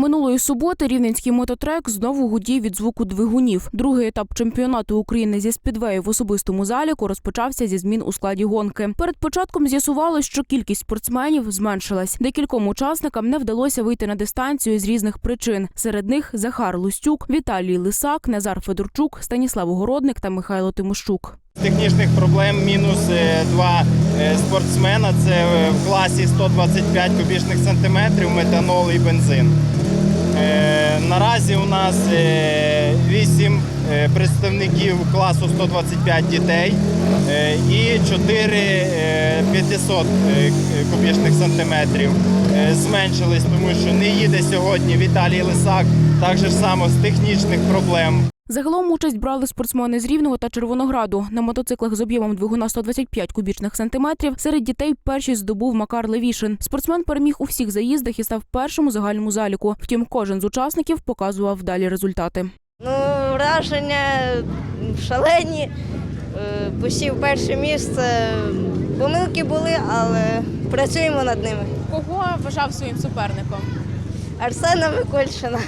Минулої суботи рівненський мототрек знову гудів від звуку двигунів. Другий етап чемпіонату України зі спідвею в особистому заліку розпочався зі змін у складі гонки. Перед початком з'ясувалось, що кількість спортсменів зменшилась. Декільком учасникам не вдалося вийти на дистанцію з різних причин. Серед них Захар Лустюк, Віталій Лисак, Назар Федорчук, Станіслав Огородник та Михайло Тимощук. Технічних проблем мінус е, два е, спортсмена. Це е, в класі 125 кубічних сантиметрів метанол і бензин. Е, Наразі у нас 8 представників класу 125 дітей е, і 4 500 е, кубічних сантиметрів е, зменшились, тому що не їде сьогодні Віталій Лисак, так же само з технічних проблем. Загалом участь брали спортсмени з Рівного та Червонограду. На мотоциклах з об'ємом двигуна 125 кубічних сантиметрів серед дітей першість здобув Макар Левішин. Спортсмен переміг у всіх заїздах і став першим у загальному заліку. Втім, кожен з учасників показував вдалі результати. Враження шалені. Е, Посів перше місце. Помилки були, але працюємо над ними. Кого вважав своїм суперником? Арсена Микольщина.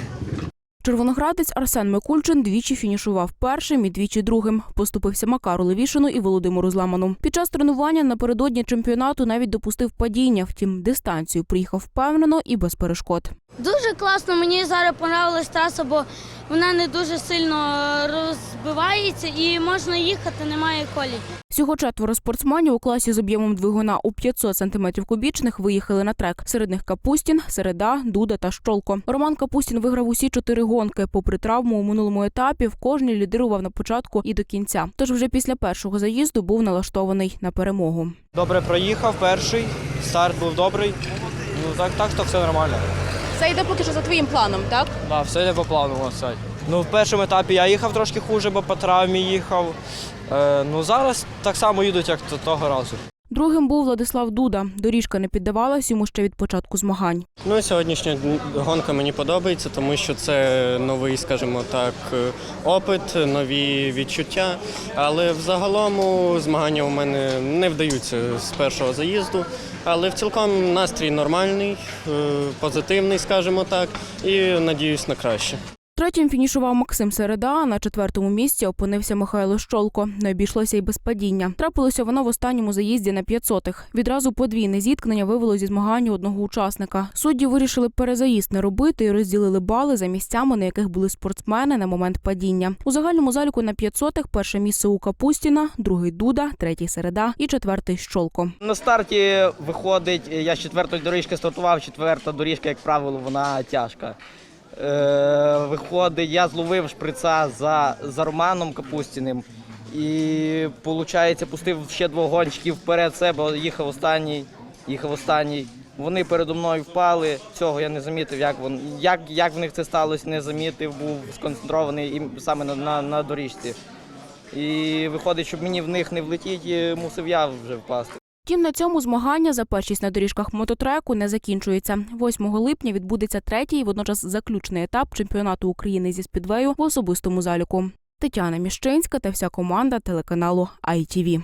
Червоноградець Арсен Микульчин двічі фінішував першим і двічі другим. Поступився Макару Левішину і Володимиру Зламану. Під час тренування напередодні чемпіонату навіть допустив падіння. Втім, дистанцію приїхав впевнено і без перешкод. Дуже класно. Мені зараз понравилась траса, бо вона не дуже сильно розбивається і можна їхати, немає колій. Всього четверо спортсменів у класі з об'ємом двигуна у 500 см кубічних виїхали на трек. Серед них Капустін, Середа, Дуда та Щолко. Роман Капустін виграв усі чотири гонки. Попри травму у минулому етапі, в кожній лідирував на початку і до кінця. Тож вже після першого заїзду був налаштований на перемогу. Добре проїхав перший, старт був добрий. Ну так, так то все нормально. Це йде поки що за твоїм планом, так? Да, все йде по плану, Все. Ну, в першому етапі я їхав трошки хуже, бо по травмі їхав. Е, ну зараз так само їдуть, як то- того разу. Другим був Владислав Дуда. Доріжка не піддавалась йому ще від початку змагань. Ну, сьогоднішня гонка мені подобається, тому що це новий, скажімо так, опит, нові відчуття. Але взагалом змагання у мене не вдаються з першого заїзду. Але в цілком настрій нормальний, е, позитивний, скажімо так, і надіюсь на краще. Третім фінішував Максим Середа. На четвертому місці опинився Михайло Щолко. Не обійшлося й без падіння. Трапилося воно в останньому заїзді на 500-х. Відразу подвійне зіткнення вивело зі змагання одного учасника. Судді вирішили перезаїзд не робити і розділили бали за місцями, на яких були спортсмени на момент падіння. У загальному заліку на 500-х перше місце у Капустіна, другий Дуда, третій Середа і четвертий Щолко. На старті виходить, я з четвертої доріжки стартував, четверта доріжка, як правило, вона тяжка. Е, виходить, я зловив шприца за, за Романом Капустіним і, виходить, пустив ще двох гонщиків вперед себе, їхав останній, їхав останній. Вони передо мною впали. Цього я не замітив, як вон, як, як в них це сталося, не замітив, був сконцентрований і саме на, на, на доріжці. І виходить, щоб мені в них не влетіти, мусив я вже впасти. Втім, на цьому змагання за першість на доріжках мототреку не закінчується. 8 липня відбудеться третій, і водночас заключний етап чемпіонату України зі спідвею в особистому заліку. Тетяна Міщинська та вся команда телеканалу ITV.